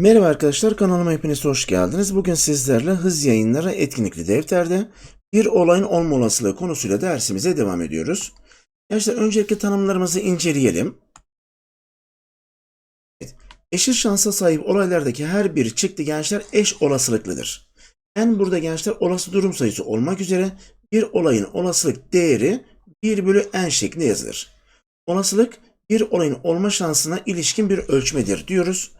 Merhaba arkadaşlar kanalıma hepiniz hoş geldiniz. Bugün sizlerle hız yayınları etkinlikli defterde bir olayın olma olasılığı konusuyla dersimize devam ediyoruz. Gençler öncelikle tanımlarımızı inceleyelim. Evet, Eşit şansa sahip olaylardaki her bir çıktı gençler eş olasılıklıdır. En burada gençler olası durum sayısı olmak üzere bir olayın olasılık değeri 1 bölü n şeklinde yazılır. Olasılık bir olayın olma şansına ilişkin bir ölçmedir diyoruz.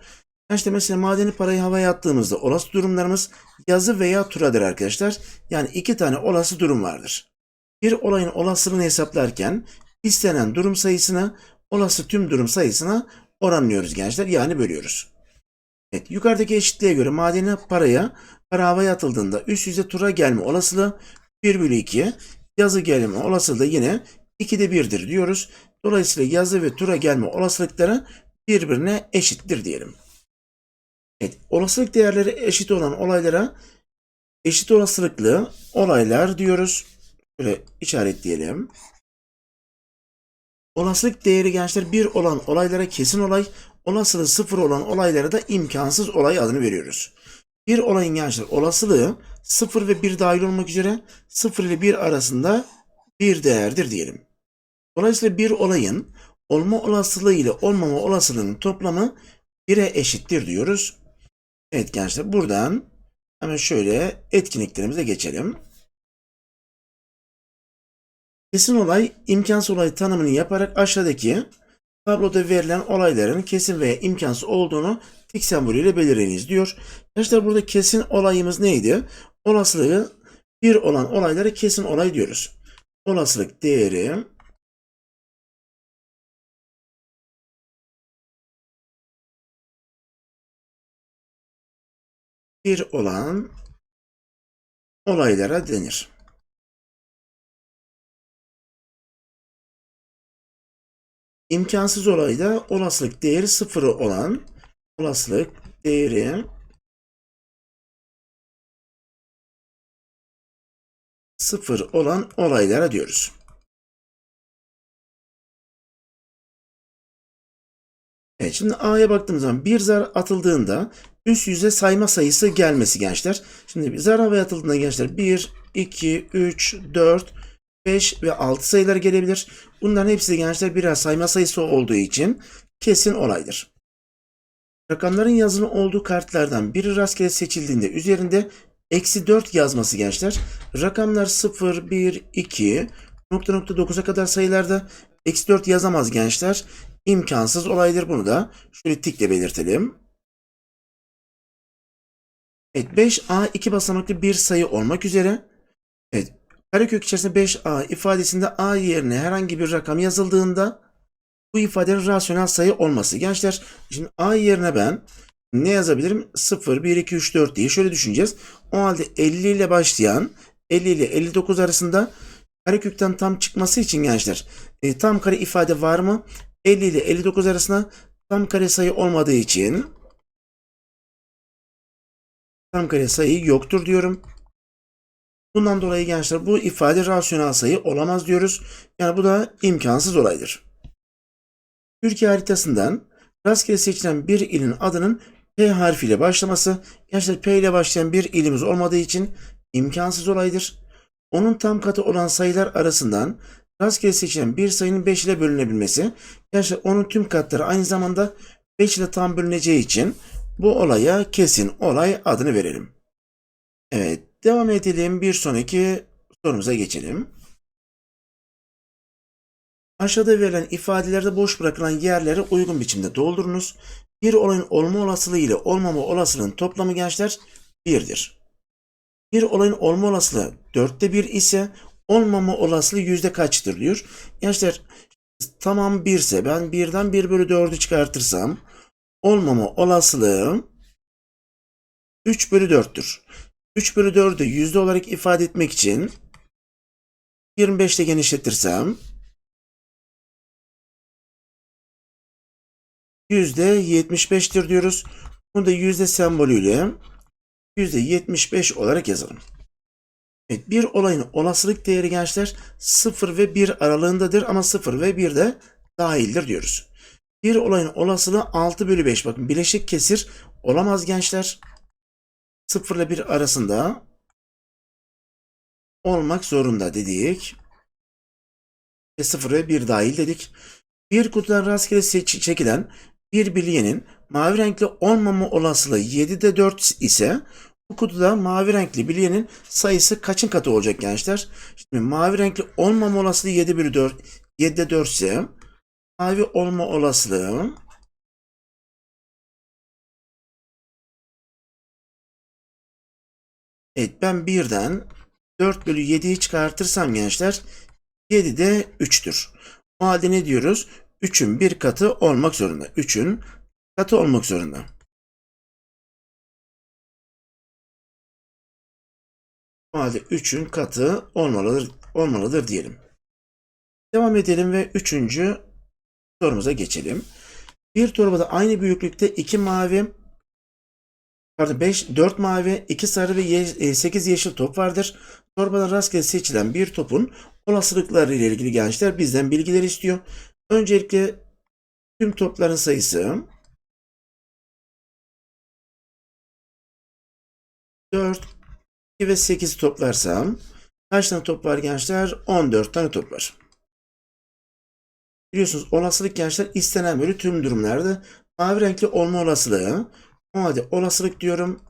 Yani İşte mesela madeni parayı havaya attığımızda olası durumlarımız yazı veya turadır arkadaşlar. Yani iki tane olası durum vardır. Bir olayın olasılığını hesaplarken istenen durum sayısını olası tüm durum sayısına oranlıyoruz gençler. Yani bölüyoruz. Evet, yukarıdaki eşitliğe göre madeni paraya para havaya atıldığında üst yüze tura gelme olasılığı 1 bölü 2. Yazı gelme olasılığı yine 2'de 1'dir diyoruz. Dolayısıyla yazı ve tura gelme olasılıkları birbirine eşittir diyelim. Evet, olasılık değerleri eşit olan olaylara eşit olasılıklı olaylar diyoruz. Böyle işaretleyelim. Olasılık değeri gençler 1 olan olaylara kesin olay, olasılığı 0 olan olaylara da imkansız olay adını veriyoruz. Bir olayın gençler olasılığı 0 ve 1 dahil olmak üzere 0 ile 1 arasında bir değerdir diyelim. Dolayısıyla bir olayın olma olasılığı ile olmama olasılığının toplamı 1'e eşittir diyoruz. Evet gençler buradan hemen şöyle etkinliklerimize geçelim. Kesin olay, imkansız olay tanımını yaparak aşağıdaki tabloda verilen olayların kesin veya imkansız olduğunu tik sembolüyle belirleyiniz diyor. Gençler burada kesin olayımız neydi? Olasılığı bir olan olaylara kesin olay diyoruz. Olasılık değeri bir olan olaylara denir. İmkansız olayda olasılık değeri sıfırı olan olasılık değeri sıfır olan olaylara diyoruz. Evet şimdi A'ya baktığımız zaman bir zar atıldığında üst yüze sayma sayısı gelmesi gençler. Şimdi bir zar havaya atıldığında gençler 1, 2, 3, 4, 5 ve 6 sayılar gelebilir. Bunların hepsi gençler birer sayma sayısı olduğu için kesin olaydır. Rakamların yazılı olduğu kartlardan biri rastgele seçildiğinde üzerinde eksi 4 yazması gençler. Rakamlar 0, 1, 2, nokta nokta 9'a kadar sayılarda eksi 4 yazamaz gençler. İmkansız olaydır. Bunu da şöyle tikle belirtelim. Evet 5A iki basamaklı bir sayı olmak üzere. Evet karekök içerisinde 5A ifadesinde A yerine herhangi bir rakam yazıldığında bu ifadenin rasyonel sayı olması. Gençler şimdi A yerine ben ne yazabilirim? 0, 1, 2, 3, 4 diye şöyle düşüneceğiz. O halde 50 ile başlayan 50 ile 59 arasında karekökten tam çıkması için gençler e, tam kare ifade var mı? 50 ile 59 arasında tam kare sayı olmadığı için tam kare sayı yoktur diyorum. Bundan dolayı gençler bu ifade rasyonel sayı olamaz diyoruz. Yani bu da imkansız olaydır. Türkiye haritasından rastgele seçilen bir ilin adının P harfiyle başlaması. Gençler P ile başlayan bir ilimiz olmadığı için imkansız olaydır. Onun tam katı olan sayılar arasından rastgele seçilen bir sayının 5 ile bölünebilmesi. Gençler onun tüm katları aynı zamanda 5 ile tam bölüneceği için bu olaya kesin olay adını verelim. Evet devam edelim bir sonraki sorumuza geçelim. Aşağıda verilen ifadelerde boş bırakılan yerleri uygun biçimde doldurunuz. Bir olayın olma olasılığı ile olmama olasılığının toplamı gençler 1'dir. Bir olayın olma olasılığı 4'te 1 ise olmama olasılığı yüzde kaçtır diyor. Gençler tamam 1 ise ben 1'den 1 bölü 4'ü çıkartırsam olmama olasılığı 3 bölü 4'tür. 3 bölü 4'ü yüzde olarak ifade etmek için 25 ile genişletirsem yüzde 75'tir diyoruz. Bunu da yüzde sembolüyle yüzde 75 olarak yazalım. Evet, bir olayın olasılık değeri gençler 0 ve 1 aralığındadır ama 0 ve 1 de dahildir diyoruz. Bir olayın olasılığı 6 bölü 5. Bakın bileşik kesir olamaz gençler. 0 ile 1 arasında olmak zorunda dedik. Ve 0 ve 1 dahil dedik. Bir kutudan rastgele seç- çekilen bir bilyenin mavi renkli olmama olasılığı 7'de 4 ise bu kutuda mavi renkli bilyenin sayısı kaçın katı olacak gençler? Şimdi mavi renkli olmama olasılığı 7 bölü 4, 7'de 4 ise mavi olma olasılığı Evet ben birden 4 bölü 7'yi çıkartırsam gençler 7 de 3'tür. O halde ne diyoruz? 3'ün bir katı olmak zorunda. 3'ün katı olmak zorunda. O halde 3'ün katı olmalıdır, olmalıdır diyelim. Devam edelim ve 3. sorumuza geçelim. Bir torbada aynı büyüklükte 2 mavi pardon 5 4 mavi, 2 sarı ve 8 yeşil top vardır. Torbadan rastgele seçilen bir topun olasılıkları ile ilgili gençler bizden bilgiler istiyor. Öncelikle tüm topların sayısı 4 2 ve 8 toplarsam kaç tane top var gençler? 14 tane top var. Biliyorsunuz olasılık gençler istenen bölü tüm durumlarda mavi renkli olma olasılığı. O halde olasılık diyorum.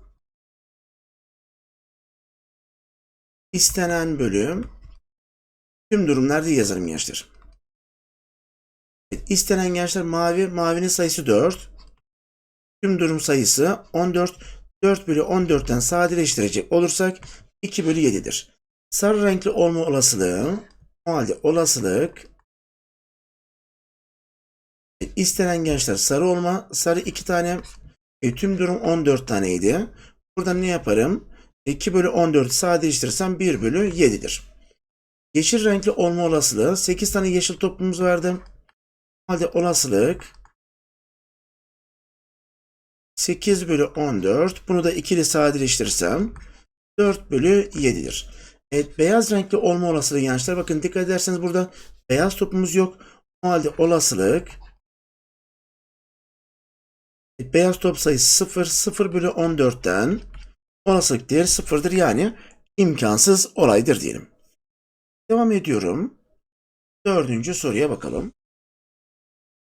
İstenen bölü tüm durumlarda yazarım gençler. Evet, istenen gençler mavi. Mavinin sayısı 4. Tüm durum sayısı 14. 4 bölü 14'ten sadeleştirecek olursak 2 bölü 7'dir. Sarı renkli olma olasılığı o halde olasılık istenen gençler sarı olma. Sarı 2 tane e, tüm durum 14 taneydi. Buradan ne yaparım? 2 bölü 14 sadeleştirirsem 1 bölü 7'dir. Yeşil renkli olma olasılığı 8 tane yeşil topumuz vardı. Halde olasılık 8 bölü 14. Bunu da 2 ile sadeleştirirsem 4 bölü 7'dir. Evet beyaz renkli olma olasılığı gençler. Bakın dikkat ederseniz burada beyaz topumuz yok. O halde olasılık beyaz top sayısı 0. 0 bölü 14'ten olasılık değeri 0'dır. Yani imkansız olaydır diyelim. Devam ediyorum. Dördüncü soruya bakalım.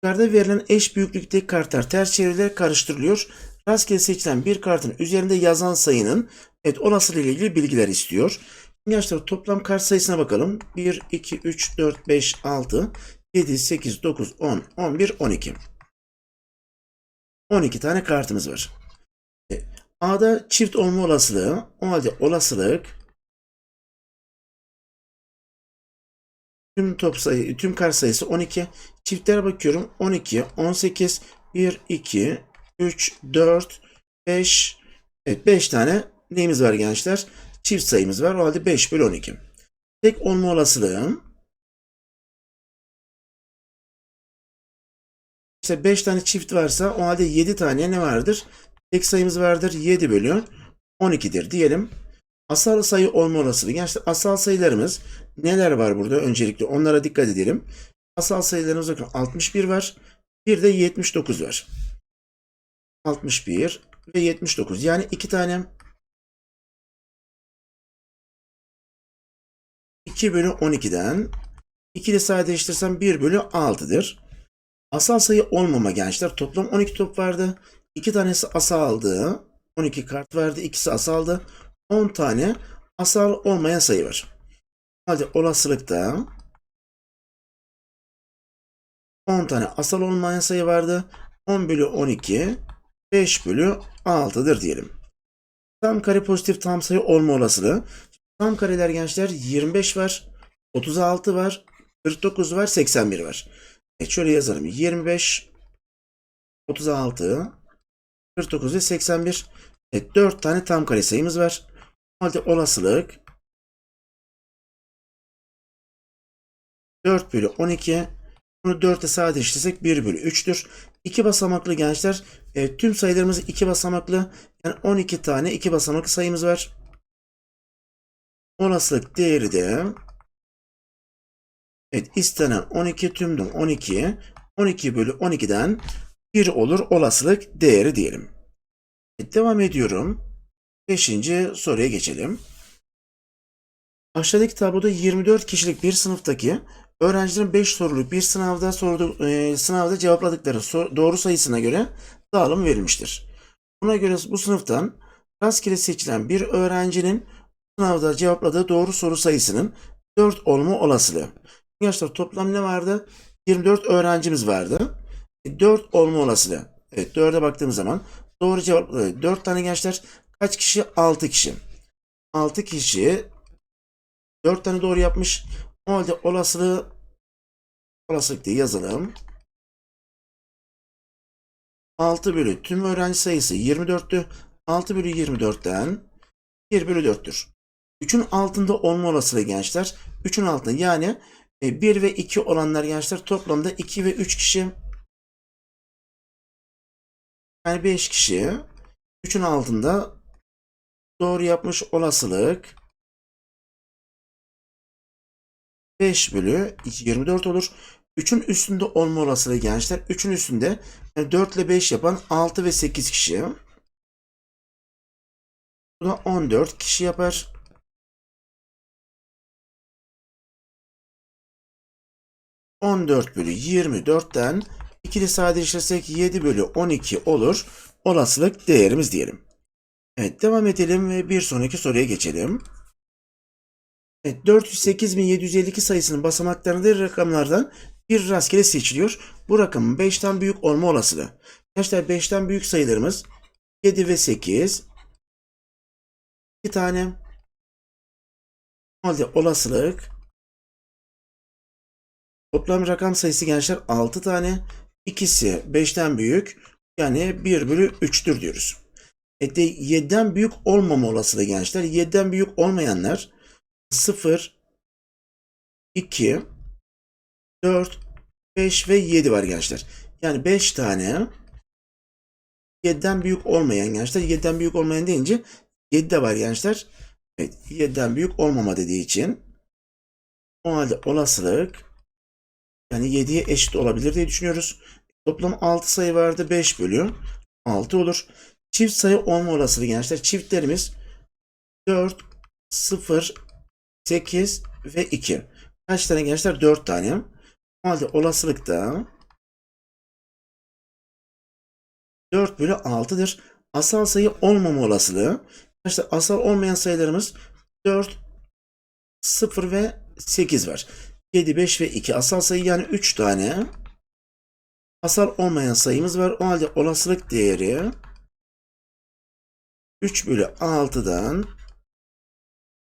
Yukarıda verilen eş büyüklükteki kartlar ters çevirilerek karıştırılıyor. Rastgele seçilen bir kartın üzerinde yazan sayının evet olasılığı ile ilgili bilgiler istiyor. Gençler toplam kart sayısına bakalım. 1, 2, 3, 4, 5, 6, 7, 8, 9, 10, 11, 12. 12 tane kartımız var. E, A'da çift olma olasılığı. O halde olasılık tüm top sayı, tüm kart sayısı 12. Çiftlere bakıyorum. 12, 18, 1, 2, 3, 4, 5. Evet 5 tane neyimiz var gençler? Çift sayımız var. O halde 5 bölü 12. Tek olma olasılığı İşte 5 tane çift varsa o halde 7 tane ne vardır? Tek sayımız vardır. 7 bölü 12'dir diyelim. Asal sayı olma olasılığı. Gençler asal sayılarımız neler var burada? Öncelikle onlara dikkat edelim. Asal sayılarımız bakın 61 var. Bir de 79 var. 61 ve 79. Yani iki tane 2 bölü 12'den 2 ile sadeleştirsem 1 bölü 6'dır. Asal sayı olmama gençler. Toplam 12 top vardı. 2 tanesi asaldı. 12 kart vardı. İkisi asaldı. 10 tane asal olmayan sayı var. Hadi olasılıkta 10 tane asal olmayan sayı vardı. 10 bölü 12 5 bölü 6'dır diyelim. Tam kare pozitif tam sayı olma olasılığı. Tam kareler gençler 25 var. 36 var. 49 var. 81 var. Evet şöyle yazalım. 25 36 49 ve 81. Evet 4 tane tam kare sayımız var. Halde olasılık 4 bölü 12 bunu 4'e sadeleştirsek 1 bölü 3'tür. 2 basamaklı gençler. E, tüm sayılarımız 2 basamaklı. Yani 12 tane 2 basamaklı sayımız var. Olasılık değeri de evet istenen 12 tümden 12 12 bölü 12'den 1 olur olasılık değeri diyelim. Evet, Devam ediyorum. Beşinci soruya geçelim. Aşağıdaki tabloda 24 kişilik bir sınıftaki öğrencilerin 5 soruluk bir sınavda sordu, e, sınavda cevapladıkları sor- doğru sayısına göre dağılım verilmiştir. Buna göre bu sınıftan rastgele seçilen bir öğrencinin sınavda cevapladığı doğru soru sayısının 4 olma olasılığı. Arkadaşlar toplam ne vardı? 24 öğrencimiz vardı. 4 olma olasılığı. Evet 4'e baktığımız zaman doğru cevap 4 tane gençler kaç kişi? 6 kişi. 6 kişi 4 tane doğru yapmış. O halde olasılığı olasılık diye yazalım. 6 bölü tüm öğrenci sayısı 24'tü. 6 bölü 24'ten 1 bölü 4'tür. 3'ün altında olma olasılığı gençler. 3'ün altında yani 1 ve 2 olanlar gençler toplamda 2 ve 3 kişi. Yani 5 kişi. 3'ün altında doğru yapmış olasılık 5 bölü 24 olur. 3'ün üstünde olma olasılığı gençler. 3'ün üstünde yani 4 ile 5 yapan 6 ve 8 kişi. Bu da 14 kişi yapar. ...14 bölü 24'ten... ...ikili sadeleştirirsek 7 bölü 12 olur... ...olasılık değerimiz diyelim. Evet devam edelim ve bir sonraki soruya geçelim. Evet, 408.752 sayısının basamaklarında rakamlardan bir rastgele seçiliyor. Bu rakamın 5'ten büyük olma olasılığı. Arkadaşlar 5'ten büyük sayılarımız 7 ve 8. 2 tane. Halde olasılık toplam rakam sayısı gençler 6 tane. İkisi 5'ten büyük. Yani 1 bölü 3'tür diyoruz. Evet, 7'den büyük olmama olasılığı gençler. 7'den büyük olmayanlar 0, 2, 4, 5 ve 7 var gençler. Yani 5 tane 7'den büyük olmayan gençler. 7'den büyük olmayan deyince 7 de var gençler. Evet 7'den büyük olmama dediği için o halde olasılık yani 7'ye eşit olabilir diye düşünüyoruz. Toplam 6 sayı vardı. 5 bölü 6 olur. Çift sayı olma olasılığı gençler. Çiftlerimiz 4, 0, 8 ve 2. Kaç tane gençler? 4 tane. O halde olasılıkta 4 bölü 6'dır. Asal sayı olmama olasılığı. İşte asal olmayan sayılarımız 4, 0 ve 8 var. 7, 5 ve 2 asal sayı yani 3 tane. Asal olmayan sayımız var. O halde olasılık değeri 3 bölü 6'dan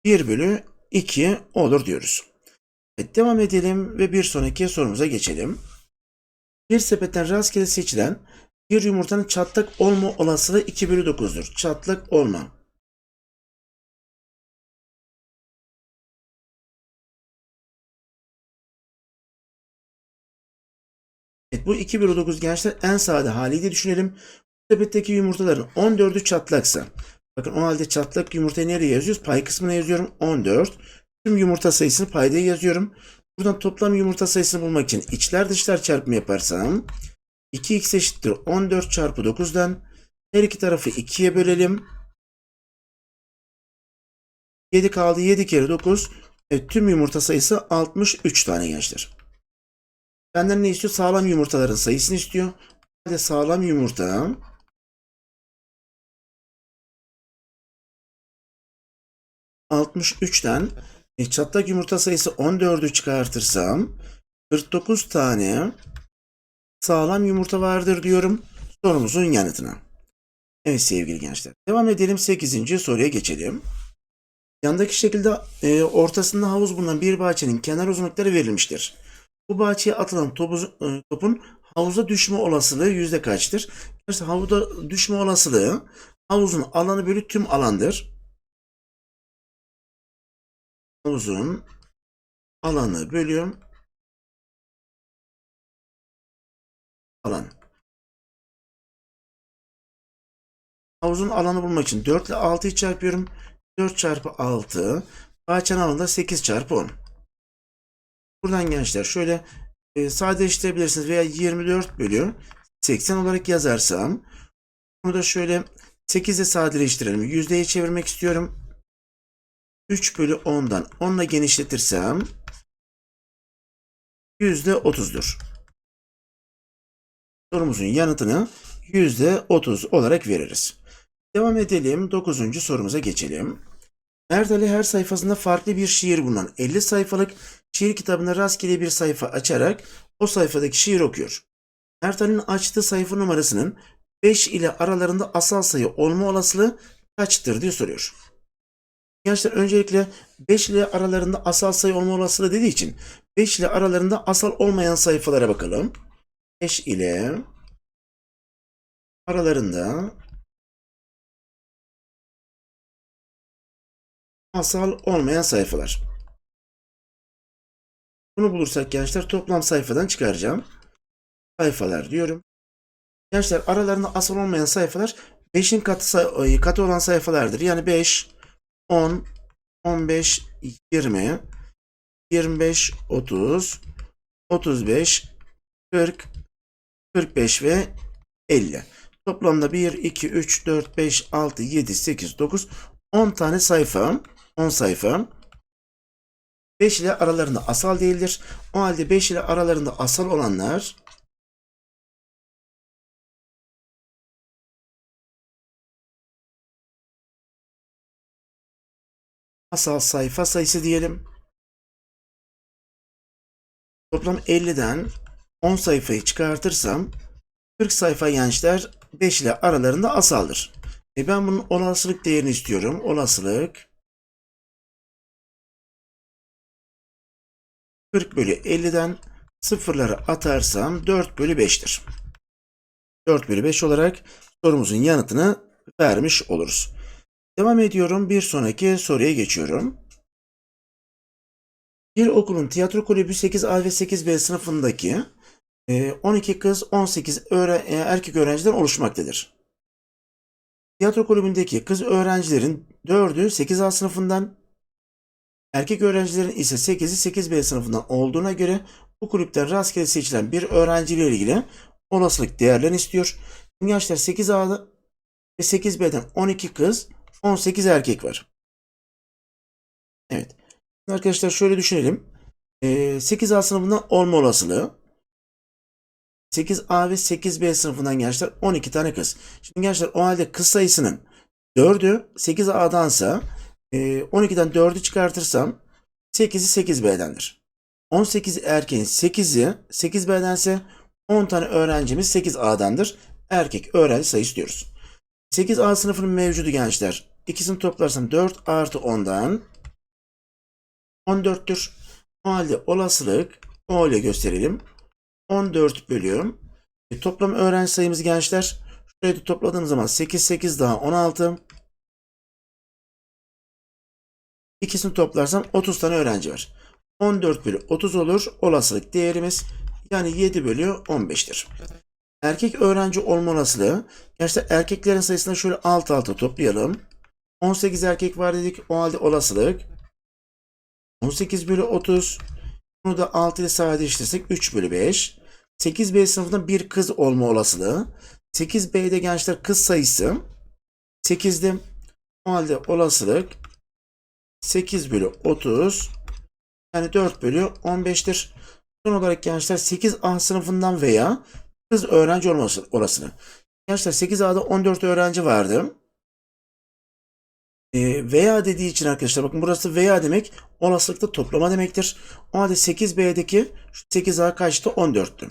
1 bölü 2 olur diyoruz. Evet, devam edelim ve bir sonraki sorumuza geçelim. Bir sepetten rastgele seçilen bir yumurtanın çatlak olma olasılığı 2 bölü 9'dur. Çatlak olma. Bu 2 bölü 9 gençler en sade haliyle düşünelim. Bu sepetteki yumurtaların 14'ü çatlaksa. Bakın o halde çatlak yumurtayı nereye yazıyoruz? Pay kısmına yazıyorum. 14. Tüm yumurta sayısını paydaya yazıyorum. Buradan toplam yumurta sayısını bulmak için içler dışlar çarpımı yaparsam 2x eşittir 14 çarpı 9'dan her iki tarafı 2'ye bölelim. 7 kaldı 7 kere 9. Evet, tüm yumurta sayısı 63 tane gençler. Benden ne istiyor? Sağlam yumurtaların sayısını istiyor. Hadi sağlam yumurta 63'ten e, çatlak yumurta sayısı 14'ü çıkartırsam 49 tane sağlam yumurta vardır diyorum sorumuzun yanıtına. Evet sevgili gençler. Devam edelim 8. soruya geçelim. Yandaki şekilde e, ortasında havuz bulunan bir bahçenin kenar uzunlukları verilmiştir. Bu bahçeye atılan e, topun havuza düşme olasılığı yüzde kaçtır? İşte havuza düşme olasılığı havuzun alanı bölü tüm alandır. Havuzun alanı bölüyorum. Alan. Havuzun alanı bulmak için 4 ile 6'yı çarpıyorum. 4 çarpı 6. Bahçenin alanı da 8 çarpı 10. Buradan gençler şöyle e, sadeleştirebilirsiniz veya 24 bölü 80 olarak yazarsam bunu da şöyle 8 ile sadeleştirelim. Yüzdeye çevirmek istiyorum. 3 bölü 10'dan 10 ile genişletirsem yüzde 30'dur. Sorumuzun yanıtını yüzde 30 olarak veririz. Devam edelim. 9. sorumuza geçelim. Mert Ali her sayfasında farklı bir şiir bulunan 50 sayfalık şiir kitabında rastgele bir sayfa açarak o sayfadaki şiir okuyor. Mert Ali'nin açtığı sayfa numarasının 5 ile aralarında asal sayı olma olasılığı kaçtır diye soruyor. Gençler öncelikle 5 ile aralarında asal sayı olma olasılığı dediği için 5 ile aralarında asal olmayan sayfalara bakalım. 5 ile aralarında asal olmayan sayfalar. Bunu bulursak gençler toplam sayfadan çıkaracağım. Sayfalar diyorum. Gençler aralarında asal olmayan sayfalar 5'in katı, katı olan sayfalardır. Yani 5, 10, 15, 20, 25, 30, 35, 40, 45 ve 50. Toplamda 1, 2, 3, 4, 5, 6, 7, 8, 9, 10 tane sayfa. 10 sayfa. 5 ile aralarında asal değildir. O halde 5 ile aralarında asal olanlar asal sayfa sayısı diyelim. Toplam 50'den 10 sayfayı çıkartırsam 40 sayfa gençler 5 ile aralarında asaldır. E ben bunun olasılık değerini istiyorum. Olasılık 40 bölü 50'den sıfırları atarsam 4 bölü 5'tir. 4 bölü 5 olarak sorumuzun yanıtını vermiş oluruz. Devam ediyorum. Bir sonraki soruya geçiyorum. Bir okulun tiyatro kulübü 8A ve 8B sınıfındaki 12 kız 18 öğre- e, erkek öğrenciden oluşmaktadır. Tiyatro kulübündeki kız öğrencilerin 4'ü 8A sınıfından, erkek öğrencilerin ise 8'i 8B sınıfından olduğuna göre bu kulüpten rastgele seçilen bir öğrenciyle ilgili olasılık değerlerini istiyor. Şimdi gençler 8A'da ve 8B'den 12 kız, 18 erkek var. Evet. Arkadaşlar şöyle düşünelim. Ee, 8A sınıfından olma olasılığı 8A ve 8B sınıfından gençler 12 tane kız. Şimdi gençler o halde kız sayısının 4'ü 8A'dansa e, 12'den 4'ü çıkartırsam 8'i 8B'dendir. 18 erkeğin 8'i 8B'dense 10 tane öğrencimiz 8A'dandır. Erkek öğrenci sayısı diyoruz. 8A sınıfının mevcudu gençler. İkisini toplarsam 4 artı 10'dan 14'tür. O halde olasılık O ile gösterelim. 14 bölü e, toplam öğrenci sayımız gençler. Şurayı da topladığım zaman 8 8 daha 16. İkisini toplarsam 30 tane öğrenci var. 14 bölü 30 olur. Olasılık değerimiz yani 7 bölü 15'tir. Erkek öğrenci olma olasılığı. Gençler erkeklerin sayısını şöyle alt alta toplayalım. 18 erkek var dedik. O halde olasılık 18 bölü 30. Bunu da 6 ile sadeleştirirsek 3 bölü 5. 8B sınıfında bir kız olma olasılığı. 8B'de gençler kız sayısı 8'di. O halde olasılık 8 bölü 30 yani 4 bölü 15'tir. Son olarak gençler 8A sınıfından veya kız öğrenci olması olasılığı. Gençler 8A'da 14 öğrenci vardı. E, veya dediği için arkadaşlar bakın burası veya demek olasılıkta toplama demektir. O halde 8B'deki 8A kaçtı? 14'tü.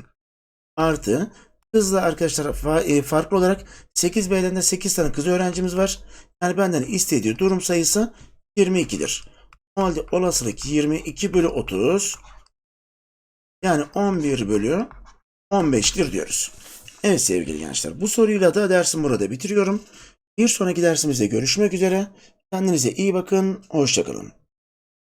Artı kızla arkadaşlar fa- e, farklı olarak 8B'den de 8 tane kız öğrencimiz var. Yani benden istediği durum sayısı 22'dir. O halde olasılık 22 bölü 30 yani 11 bölü 15'tir diyoruz. Evet sevgili gençler bu soruyla da dersim burada bitiriyorum. Bir sonraki dersimizde görüşmek üzere. Kendinize iyi bakın. Hoşçakalın.